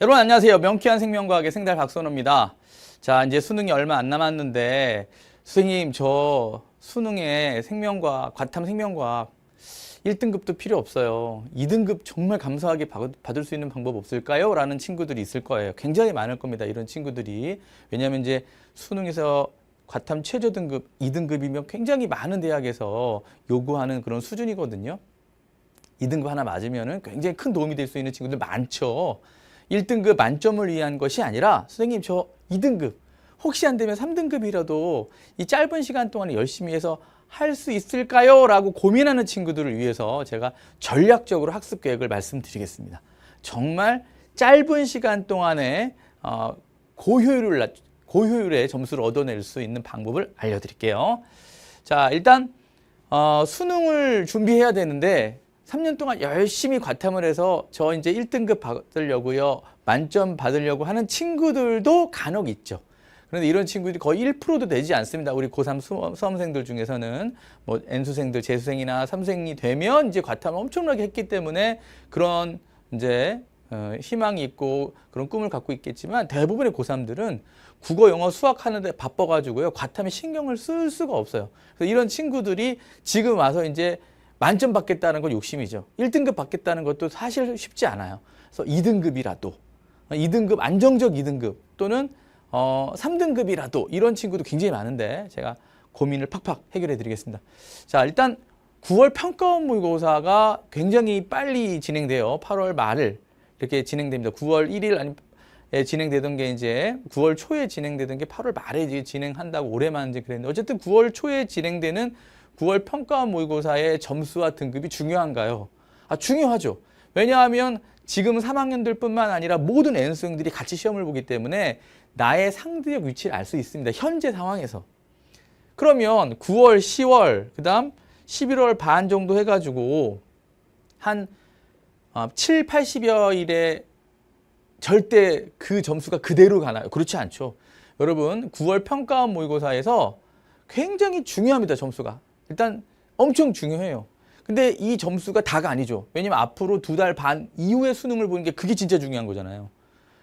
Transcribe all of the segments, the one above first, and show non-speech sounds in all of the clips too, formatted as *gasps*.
여러분 안녕하세요. 명쾌한 생명과학의 생달 박선호입니다. 자, 이제 수능이 얼마 안 남았는데 선생님 저 수능에 생명과학, 과탐 생명과학 1등급도 필요 없어요. 2등급 정말 감사하게 받- 받을 수 있는 방법 없을까요? 라는 친구들이 있을 거예요. 굉장히 많을 겁니다. 이런 친구들이. 왜냐하면 이제 수능에서 과탐 최저 등급 2등급이면 굉장히 많은 대학에서 요구하는 그런 수준이거든요. 2등급 하나 맞으면은 굉장히 큰 도움이 될 수 있는 친구들 많죠. 1등급 만점을 위한 것이 아니라 선생님 저 2등급 혹시 안 되면 3등급이라도 이 짧은 시간 동안에 열심히 해서 할 수 있을까요? 라고 고민하는 친구들을 위해서 제가 전략적으로 학습 계획을 말씀드리겠습니다. 정말 짧은 시간 동안에 어, 고효율을 낮- 고효율의 점수를 얻어낼 수 있는 방법을 알려드릴게요. 자, 일단 어, 수능을 준비해야 되는데 3년 동안 열심히 과탐을 해서 저 이제 1등급 받으려고요. 만점 받으려고 하는 친구들도 간혹 있죠. 그런데 이런 친구들이 거의 1%도 되지 않습니다. 우리 고3 수- 수험생들 중에서는 뭐 N수생들, 재수생이나 삼생이 되면 이제 과탐을 엄청나게 했기 때문에 그런 이제 어, 희망이 있고 그런 꿈을 갖고 있겠지만 대부분의 고3들은 국어, 영어, 수학 하는데 바빠가지고요. 과탐에 신경을 쓸 수가 없어요. 그래서 이런 친구들이 지금 와서 이제 만점 받겠다는 건 욕심이죠. 1등급 받겠다는 것도 사실 쉽지 않아요. 그래서 2등급이라도, 2등급, 안정적 2등급 또는 어, 3등급이라도 이런 친구도 굉장히 많은데 제가 고민을 팍팍 해결해 드리겠습니다. 자, 일단 9월 평가원 모의고사가 굉장히 빨리 진행돼요. 8월 말을 이렇게 진행됩니다. 9월 1일 아니 에 진행되던 게 이제 9월 초에 진행되던 게 8월 말에 진행한다고 올해만 이제 그랬는데 어쨌든 9월 초에 진행되는 9월 평가원 모의고사의 점수와 등급이 중요한가요? 아 중요하죠. 왜냐하면 지금 3학년들 뿐만 아니라 모든 N수생들이 같이 시험을 보기 때문에 나의 상대적 위치를 알 수 있습니다. 현재 상황에서. 그러면 9월, 10월, 그 다음 11월 반 정도 해가지고 한 어, 7, 80여일에 절대 그 점수가 그대로 가나요? 그렇지 않죠. 여러분, 9월 평가원 모의고사에서 굉장히 중요합니다, 점수가. 일단 엄청 중요해요. 근데 이 점수가 다가 아니죠. 왜냐면 앞으로 두 달 반 이후에 수능을 보는 게 그게 진짜 중요한 거잖아요.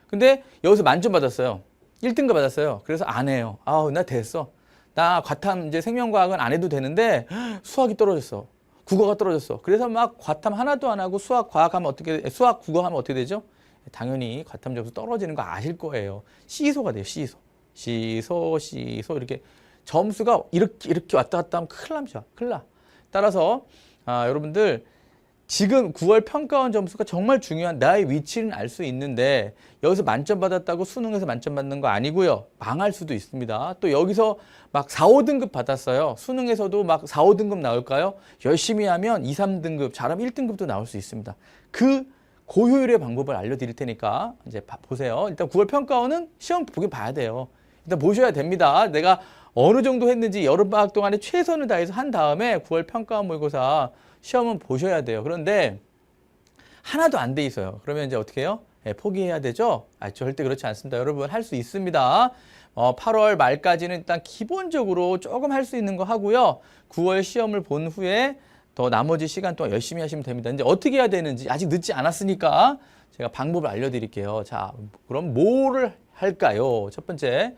근데 여기서 만점 받았어요. 1등급 받았어요. 그래서 안 해요. 아우, 나 됐어. 나 과탐 이제 생명과학은 안 해도 되는데 *gasps* 수학이 떨어졌어. 국어가 떨어졌어. 그래서 막 과탐 하나도 안 하고 수학, 과학 하면 어떻게, 수학, 국어 하면 어떻게 되죠? 당연히 과탐 점수 떨어지는 거 아실 거예요. 시소가 돼요, 시소. 시소, 시소. 이렇게 점수가 이렇게, 이렇게 왔다 갔다 하면 큰일 납니다. 큰일 나. 따라서, 아, 여러분들, 지금 9월 평가원 점수가 정말 중요한 나의 위치는 알 수 있는데 여기서 만점 받았다고 수능에서 만점 받는 거 아니고요. 망할 수도 있습니다. 또 여기서 막 4, 5등급 받았어요. 수능에서도 막 4, 5등급 나올까요? 열심히 하면 2, 3등급, 잘하면 1등급도 나올 수 있습니다. 그 고효율의 방법을 알려드릴 테니까 이제 봐- 보세요. 일단 9월 평가원은 시험 보긴 봐야 돼요. 일단 보셔야 됩니다. 내가 어느 정도 했는지 여름 방학 동안에 최선을 다해서 한 다음에 9월 평가원 모의고사 시험은 보셔야 돼요. 그런데 하나도 안 돼 있어요. 그러면 이제 어떻게 해요? 예, 포기해야 되죠? 아, 절대 그렇지 않습니다. 여러분 할 수 있습니다. 어, 8월 말까지는 일단 기본적으로 조금 할 수 있는 거 하고요. 9월 시험을 본 후에 더 나머지 시간 동안 열심히 하시면 됩니다. 이제 어떻게 해야 되는지 아직 늦지 않았으니까 제가 방법을 알려드릴게요. 자, 그럼 뭐를 할까요? 첫 번째,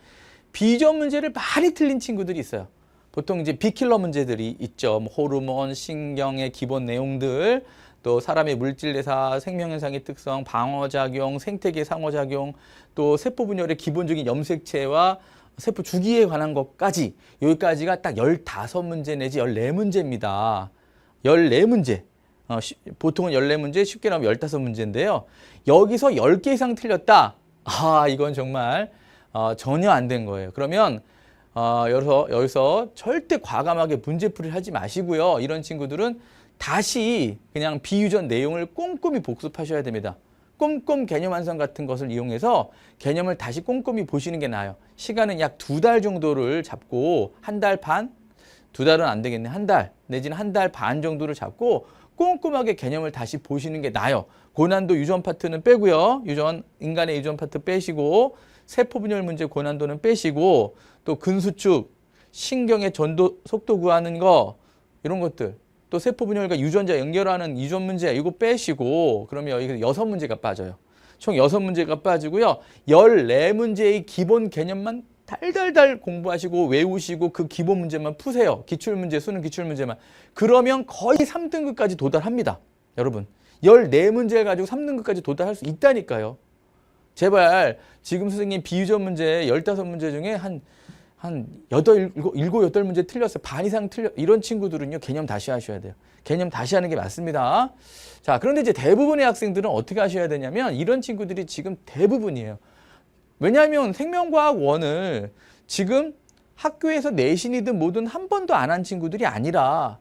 비전 문제를 많이 틀린 친구들이 있어요. 보통 이제 비킬러 문제들이 있죠. 뭐 호르몬, 신경의 기본 내용들, 또 사람의 물질 대사, 생명 현상의 특성, 방어 작용, 생태계 상호 작용, 또 세포 분열의 기본적인 염색체와 세포 주기에 관한 것까지 여기까지가 딱 15문제 내지 14문제입니다. 14문제. 어, 쉬- 보통은 14문제, 쉽게 나오면 15문제인데요. 여기서 10개 이상 틀렸다. 아, 이건 정말 어, 전혀 안 된 거예요. 그러면 어, 여기서, 여기서 절대 과감하게 문제풀이를 하지 마시고요. 이런 친구들은 다시 그냥 비유전 내용을 꼼꼼히 복습하셔야 됩니다. 꼼꼼 개념 완성 같은 것을 이용해서 개념을 다시 꼼꼼히 보시는 게 나아요. 시간은 약 두 달 정도를 잡고 한 달 반, 두 달은 안 되겠네. 한 달 내지는 한 달 반 정도를 잡고 꼼꼼하게 개념을 다시 보시는 게 나아요. 고난도 유전 파트는 빼고요. 유전 인간의 유전 파트 빼시고 세포 분열 문제 고난도는 빼시고 또 근수축, 신경의 전도 속도 구하는 거 이런 것들 또 세포 분열과 유전자 연결하는 유전 문제 이거 빼시고 그러면 여기 여섯 문제가 빠져요. 총 6문제가 빠지고요. 14문제의 기본 개념만 달달달 공부하시고 외우시고 그 기본 문제만 푸세요. 기출 문제, 수능 기출 문제만. 그러면 거의 3등급까지 도달합니다. 여러분. 14문제를 가지고 3등급까지 도달할 수 있다니까요. 제발 지금 선생님 비유적 문제 15문제 중에 한, 한 8, 7, 7, 8문제 틀렸어요. 반 이상 틀려. 이런 친구들은요, 개념 다시 하셔야 돼요. 개념 다시 하는 게 맞습니다. 자, 그런데 이제 대부분의 학생들은 어떻게 하셔야 되냐면 이런 친구들이 지금 대부분이에요. 왜냐하면 생명과학 원을 지금 학교에서 내신이든 뭐든 한 번도 안 한 친구들이 아니라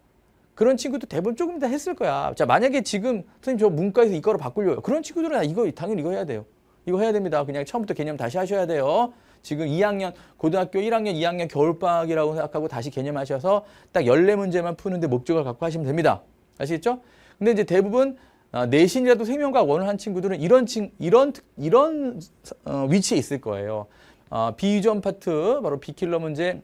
그런 친구도 대부분 조금 다 했을 거야. 자, 만약에 지금 선생님 저 문과에서 이거로 바꾸려고 그런 친구들은 아, 이거 당연히 이거 해야 돼요. 이거 해야 됩니다. 그냥 처음부터 개념 다시 하셔야 돼요. 지금 2학년, 고등학교 1학년, 2학년 겨울방학이라고 생각하고 다시 개념 하셔서 딱 14문제만 푸는데 목적을 갖고 하시면 됩니다. 아시겠죠? 근데 이제 대부분 어, 내신이라도 생명과학 원을 한 친구들은 이런 친, 이런, 특- 이런 어, 위치에 있을 거예요. 어, 비유전 파트, 바로 비킬러 문제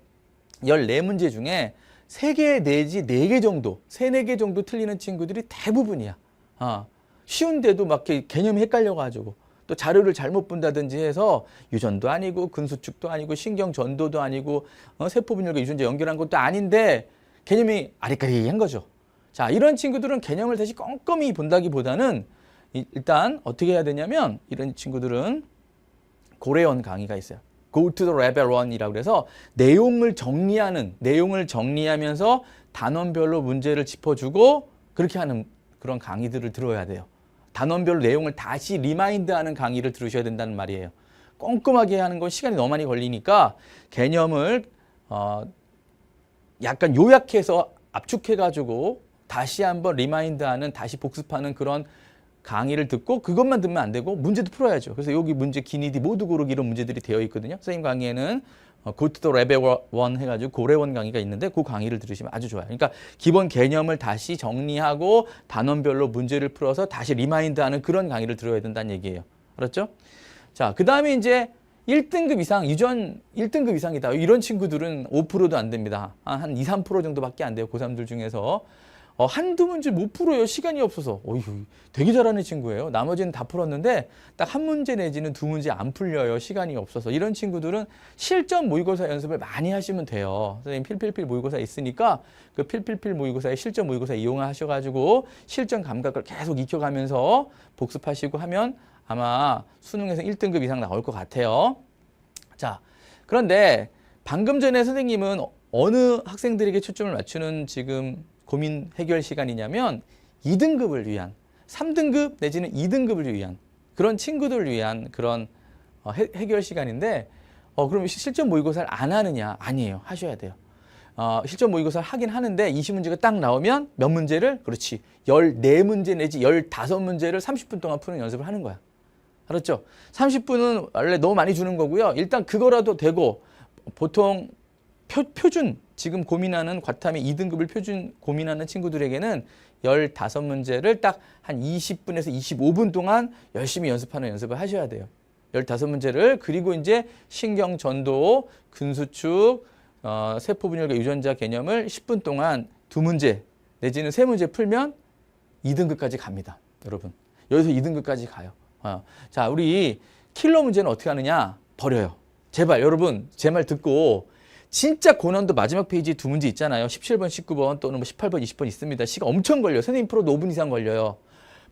14문제 중에 3개 내지 4개 정도, 3, 4개 정도 틀리는 친구들이 대부분이야. 아, 쉬운데도 막 개념이 헷갈려가지고 또 자료를 잘못 본다든지 해서 유전도 아니고 근수축도 아니고 신경전도도 아니고 어, 세포분열과 유전자 연결한 것도 아닌데 개념이 아리까리한 거죠. 자, 이런 친구들은 개념을 다시 꼼꼼히 본다기보다는 이- 일단 어떻게 해야 되냐면 이런 친구들은 고래원 강의가 있어요. Go to the level one이라고 그래서 내용을 정리하는 내용을 정리하면서 단원별로 문제를 짚어주고 그렇게 하는 그런 강의들을 들어야 돼요. 단원별로 내용을 다시 리마인드하는 강의를 들으셔야 된다는 말이에요. 꼼꼼하게 하는 건 시간이 너무 많이 걸리니까 개념을 어, 약간 요약해서 압축해가지고 다시 한번 리마인드하는 다시 복습하는 그런 강의를 듣고 그것만 듣면 안 되고 문제도 풀어야죠. 그래서 여기 문제 기니디 모두 고르기 이런 문제들이 되어 있거든요. 선생님 강의에는 어, 고트도 레벨 원 해가지고 고래원 강의가 있는데 그 강의를 들으시면 아주 좋아요. 그러니까 기본 개념을 다시 정리하고 단원별로 문제를 풀어서 다시 리마인드하는 그런 강의를 들어야 된다는 얘기예요. 알았죠? 자, 그 다음에 이제 1등급 이상, 유전 1등급 이상이다. 이런 친구들은 5%도 안 됩니다. 아, 한 2, 3% 정도밖에 안 돼요. 고3들 중에서. 어, 한두 문제 못 풀어요. 시간이 없어서. 어휴, 되게 잘하는 친구예요. 나머지는 다 풀었는데 딱 한 문제 내지는 두 문제 안 풀려요. 시간이 없어서. 이런 친구들은 실전 모의고사 연습을 많이 하시면 돼요. 선생님 필필필 모의고사 있으니까 그 필필필 모의고사에 실전 모의고사 이용하셔가지고 실전 감각을 계속 익혀가면서 복습하시고 하면 아마 수능에서 1등급 이상 나올 것 같아요. 자, 그런데 방금 전에 선생님은 어느 학생들에게 초점을 맞추는 지금 고민 해결 시간이냐면 2등급을 위한 3등급 내지는 2등급을 위한 그런 친구들을 위한 그런 어, 해, 해결 시간인데 어, 그럼 실전 모의고사를 안 하느냐? 아니에요. 하셔야 돼요. 어, 실전 모의고사를 하긴 하는데 20문제가 딱 나오면 몇 문제를 그렇지 14문제 내지 15문제를 30분 동안 푸는 연습을 하는 거야. 알았죠? 30분은 원래 너무 많이 주는 거고요. 일단 그거라도 되고 보통 표, 표준 지금 고민하는 과탐의 2등급을 표준 고민하는 친구들에게는 15문제를 딱 한 20분에서 25분 동안 열심히 연습하는 연습을 하셔야 돼요. 15문제를 그리고 이제 신경 전도, 근수축, 어, 세포분열과 유전자 개념을 10분 동안 두 문제 내지는 세 문제 풀면 2등급까지 갑니다. 여러분. 여기서 2등급까지 가요. 어. 자, 우리 킬러 문제는 어떻게 하느냐? 버려요. 제발 여러분 제 말 듣고 진짜 고난도 마지막 페이지 두 문제 있잖아요. 17번, 19번 또는 뭐 18번, 20번 있습니다. 시간 엄청 걸려요. 선생님 프로도 5분 이상 걸려요.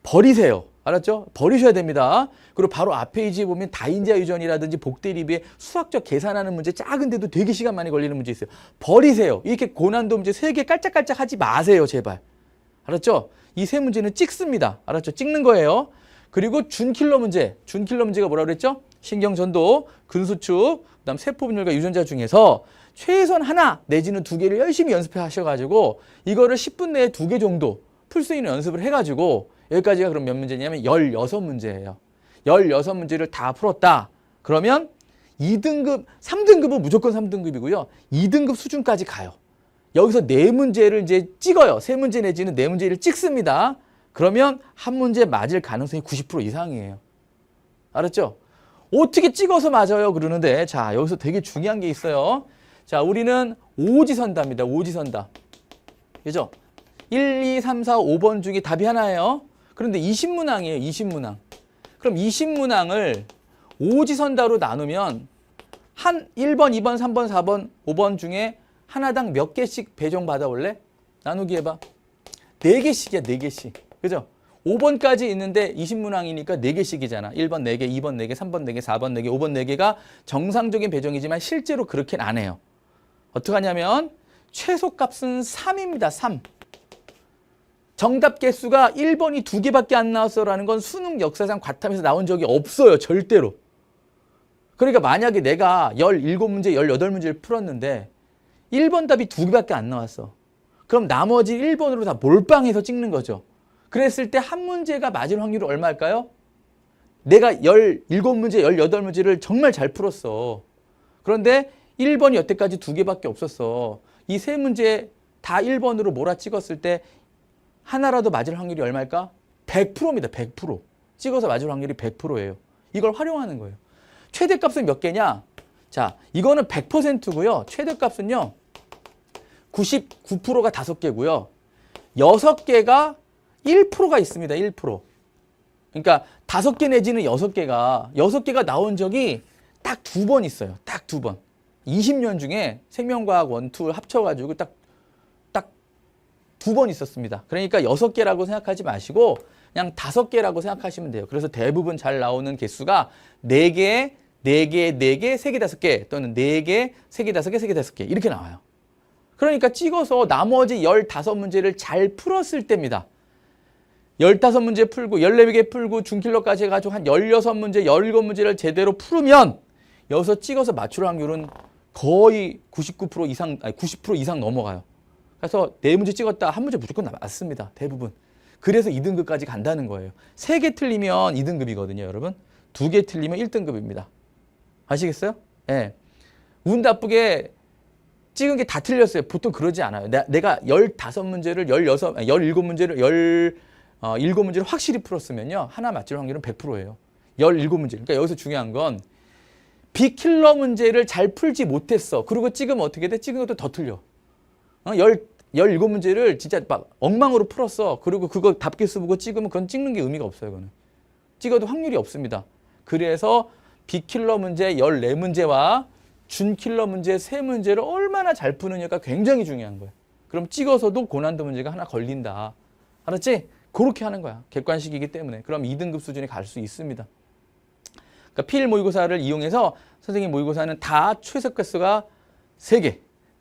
버리세요. 알았죠? 버리셔야 됩니다. 그리고 바로 앞 페이지에 보면 다인자 유전이라든지 복대립의 수학적 계산하는 문제 작은데도 되게 시간 많이 걸리는 문제 있어요. 버리세요. 이렇게 고난도 문제 세 개 깔짝깔짝 하지 마세요. 제발. 알았죠? 이 세 문제는 찍습니다. 알았죠? 찍는 거예요. 그리고 준킬러 문제. 준킬러 문제가 뭐라 그랬죠? 신경전도, 근수축, 그다음 세포분열과 유전자 중에서 최소한 하나 내지는 두 개를 열심히 연습해 하셔가지고 이거를 10분 내에 두 개 정도 풀 수 있는 연습을 해가지고 여기까지가 그럼 몇 문제냐면 16문제예요. 16문제를 다 풀었다. 그러면 2등급, 3등급은 무조건 3등급이고요. 2등급 수준까지 가요. 여기서 네 문제를 이제 찍어요. 세 문제 내지는 네 문제를 찍습니다. 그러면 한 문제 맞을 가능성이 90% 이상이에요. 알았죠? 어떻게 찍어서 맞아요? 그러는데 자 여기서 되게 중요한 게 있어요. 자 우리는 오지선다입니다. 오지선다. 그죠? 1, 2, 3, 4, 5번 중에 답이 하나예요. 그런데 20문항이에요. 20문항. 그럼 20문항을 오지선다로 나누면 한 1번, 2번, 3번, 4번, 5번 중에 하나당 몇 개씩 배정 받아 올래? 나누기 해봐. 4개씩이야, 4개씩. 그죠? 5번까지 있는데 20문항이니까 4개씩이잖아. 1번 4개, 2번 4개, 3번 4개, 4번 4개, 5번 4개가 정상적인 배정이지만 실제로 그렇게는 안 해요. 어떻게 하냐면 최소값은 3입니다. 3. 정답 개수가 1번이 두 개밖에 안 나왔어라는 건 수능 역사상 과탐에서 나온 적이 없어요. 절대로. 그러니까 만약에 내가 17문제, 18문제를 풀었는데 1번 답이 두 개밖에 안 나왔어. 그럼 나머지 1번으로 다 몰빵해서 찍는 거죠. 그랬을 때 한 문제가 맞을 확률이 얼마일까요? 내가 17문제, 18문제를 정말 잘 풀었어. 그런데 1번이 여태까지 두 개밖에 없었어. 이 세 문제 다 1번으로 몰아 찍었을 때 하나라도 맞을 확률이 얼마일까? 100%입니다. 100%. 찍어서 맞을 확률이 100%예요. 이걸 활용하는 거예요. 최대값은 몇 개냐? 자, 이거는 100%고요. 최대값은요. 99%가 다섯 개고요. 여섯 개가 1%가 있습니다. 1%. 그러니까 다섯 개 내지는 여섯 개가 여섯 개가 나온 적이 딱 두 번 있어요. 딱 두 번. 20년 중에 생명과학 원투 합쳐가지고 딱 딱 두 번 있었습니다. 그러니까 여섯 개라고 생각하지 마시고 그냥 다섯 개라고 생각하시면 돼요. 그래서 대부분 잘 나오는 개수가 네 개, 네 개, 네 개, 세 개, 다섯 개 또는 네 개, 세 개, 다섯 개, 세 개, 다섯 개 이렇게 나와요. 그러니까 찍어서 나머지 15문제를 잘 풀었을 때입니다. 15문제 풀고 14개 풀고 중킬러까지 해가지고 한 16문제, 17문제를 제대로 풀으면 여기서 찍어서 맞출 확률은 거의 99% 이상, 아니 90% 이상 넘어가요. 그래서 네 문제 찍었다 한 문제 무조건 맞습니다. 대부분. 그래서 2등급까지 간다는 거예요. 세 개 틀리면 2등급이거든요, 여러분. 두 개 틀리면 1등급입니다. 아시겠어요? 예. 네. 운 나쁘게 찍은 게 다 틀렸어요. 보통 그러지 않아요. 내, 내가 15문제를 16, 17문제를 10, 어, 7문제를 확실히 풀었으면요. 하나 맞출 확률은 100%예요. 17문제. 그러니까 여기서 중요한 건 비킬러 문제를 잘 풀지 못했어. 그리고 찍으면 어떻게 돼? 찍은 것도 더 틀려. 어, 10, 17문제를 진짜 막 엉망으로 풀었어. 그리고 그거 답개수 보고 찍으면 그건 찍는 게 의미가 없어요. 그거는. 찍어도 확률이 없습니다. 그래서 비킬러 문제 14문제와 준킬러 문제 세 문제를 얼마나 잘 푸느냐가 굉장히 중요한 거예요. 그럼 찍어서도 고난도 문제가 하나 걸린다. 알았지? 그렇게 하는 거야. 객관식이기 때문에. 그럼 2등급 수준에 갈 수 있습니다. 그러니까 필 모의고사를 이용해서 선생님 모의고사는 다 최소 개수가 3개,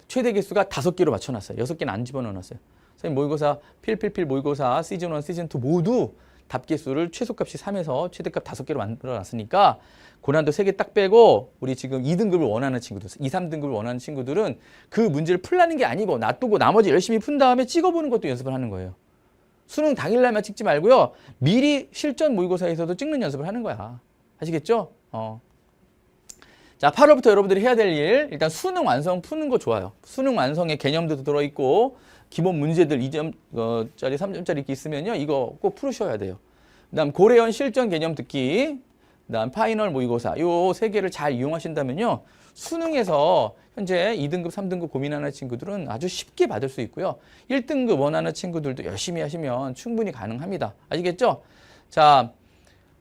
최대 개수가 5개로 맞춰놨어요. 6개는 안 집어넣어놨어요. 선생님 모의고사 필필필 모의고사 시즌 1, 시즌 2 모두 답 개수를 최소값이 3에서 최대값 5개로 만들어놨으니까 고난도 3개 딱 빼고 우리 지금 2등급을 원하는 친구들, 2, 3등급을 원하는 친구들은 그 문제를 풀라는 게 아니고 놔두고 나머지 열심히 푼 다음에 찍어보는 것도 연습을 하는 거예요. 수능 당일 날만 찍지 말고요. 미리 실전 모의고사에서도 찍는 연습을 하는 거야. 아시겠죠? 어. 자, 8월부터 여러분들이 해야 될 일. 일단 수능 완성 푸는 거 좋아요. 수능 완성의 개념도 들어있고, 기본 문제들 2점짜리, 어, 3점짜리 이렇게 있으면요. 이거 꼭 풀으셔야 돼요. 그 다음 고래원 실전 개념 듣기, 그 다음 파이널 모의고사. 요 세 개를 잘 이용하신다면요. 수능에서 현재 2등급, 3등급 고민하는 친구들은 아주 쉽게 받을 수 있고요. 1등급 원하는 친구들도 열심히 하시면 충분히 가능합니다. 아시겠죠? 자,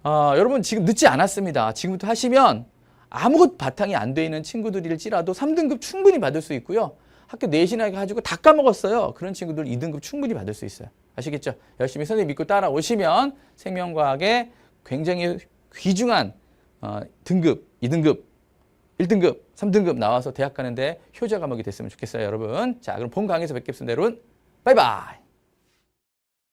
어, 여러분 지금 늦지 않았습니다. 지금부터 하시면 아무것 바탕이 안 돼 있는 친구들일지라도 3등급 충분히 받을 수 있고요. 학교 내신하게 가지고 다 까먹었어요. 그런 친구들 2등급 충분히 받을 수 있어요. 아시겠죠? 열심히 선생님 믿고 따라오시면 생명과학의 굉장히 귀중한 어, 등급, 2등급, 1등급, 3등급 나와서 대학 가는데 효자 과목이 됐으면 좋겠어요, 여러분. 자, 그럼 본 강의에서 뵙겠습니다, 여러분. 바이바이.